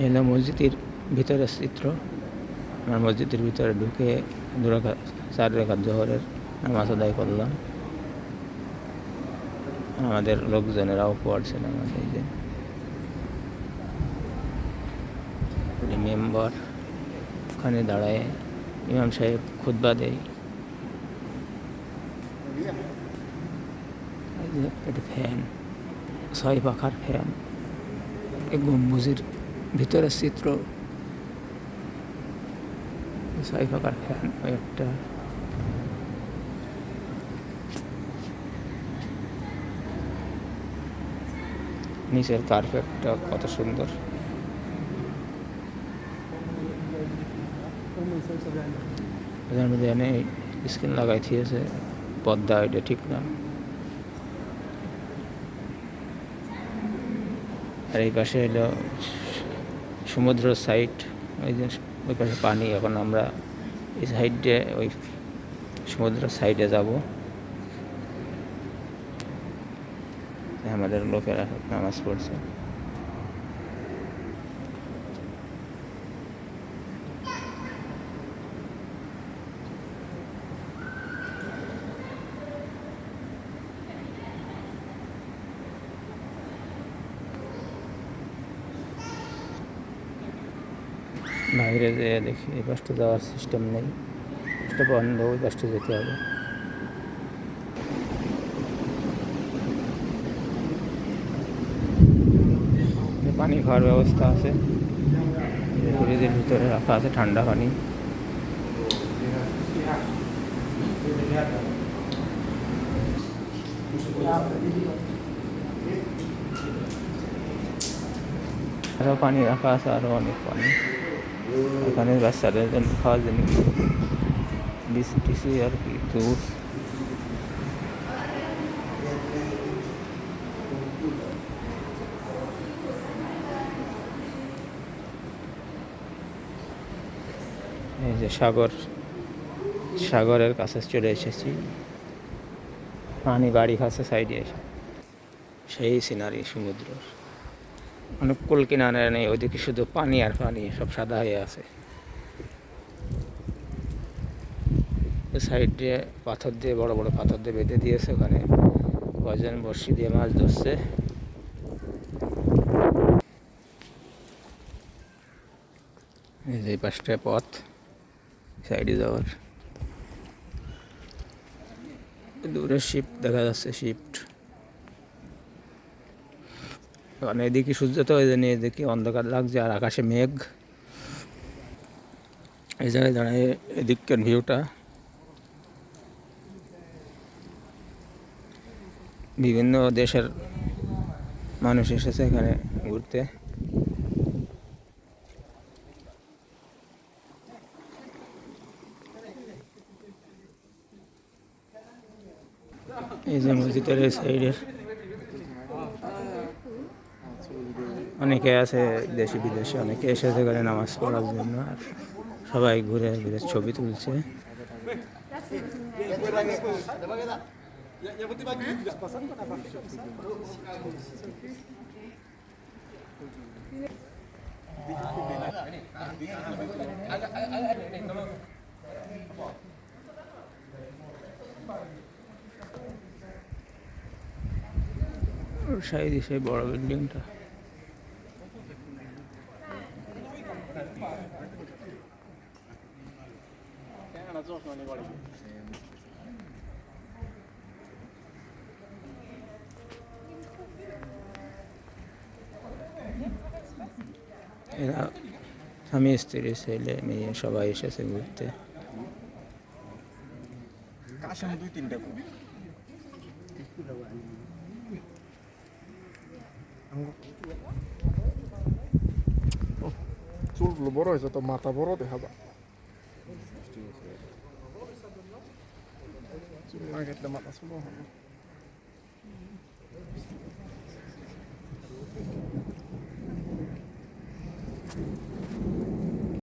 এই মসজিদের ভিতরের চিত্র। আমরা মসজিদের ভিতরে ঢুকে দু রাকাত চার রাকাত জোহরের নামাজ আদায় করলাম। আমাদের লোকজনেরাও পড়ছে নামাজ এই যে মেম্বার, ওখানে দাঁড়ায়, ইমাম সাহেব খুতবা দেয়। এটা ফ্যান ছয় পাখার ফ্যান গম্বুজের ভিতরের চিত্র। ছয় পাখার ফ্যান, ওই একটা। নিচের কার্পেটটা কত সুন্দর। এনে স্ক্রিন লাগাই দিয়েছে পদ্মা, এটা ঠিক না। আর এই পাশে হলো সমুদ্র সাইড ওই যে ওই পাশে পানি, এখন আমরা এই সাইডে ওই সমুদ্র সাইডে যাব। আমাদের লোকেরা নামাজ পড়ছে। বাইরে যেয়ে দেখি, এই পাশটা যাওয়ার সিস্টেম নেই। এটা বন্ধ, ওই পাশটা যেতে হবে। পানি খাওয়ার ব্যবস্থা আছে। ফ্রিজের ভিতরে রাখা আছে ঠান্ডা পানি। আরও পানি রাখা আছে আরও অনেক পানি। এখানে বাচ্চাদের জন্য খাওয়ার জন্য বিসি টিসি আর কি জুস এই যে সাগর, সাগরের কাছে চলে এসেছি। পানি বাড়ি কাছে সাইডে এসে। সেই সিনারি সমুদ্র। অনেক কুল কিনারে নেই, ওইদিকে শুধু পানি আর পানি, সব সাদা হয়ে আছে। সাইড দিয়ে পাথর দিয়ে, বড় বড় পাথর দিয়ে বেঁধে দিয়েছে ওখানে। কজন বর্ষি দিয়ে মাছ ধরছে। এই পাশটা পথ, সাইডে যাওয়ার। দূরে শিফট দেখা যাচ্ছে শিফট মানে এদিকে সূর্য তো ওই জন্য এদিকে অন্ধকার লাগছে আর আকাশে মেঘ। এই জায়গায় দাঁড়িয়ে এদিককার ভিউটা বিভিন্ন দেশের মানুষ এসেছে এখানে ঘুরতে। এই যে মসজিদের সাইডের অনেকে আছে দেশি, বিদেশে, অনেকে এসেছে এখানে নামাজ পড়ার জন্য আর সবাই ঘুরে ঘুরে ছবি তুলছে। সাইডে সেই বড় বিল্ডিংটা এরা স্বামী স্ত্রী ছেলে মেয়ে সবাই এসেছে ঘুরতে। দুই তিনটা কবি? চুলগুলো বড় হয়েছে তো মাথা বড় দেখাবা। Market lumakas mo.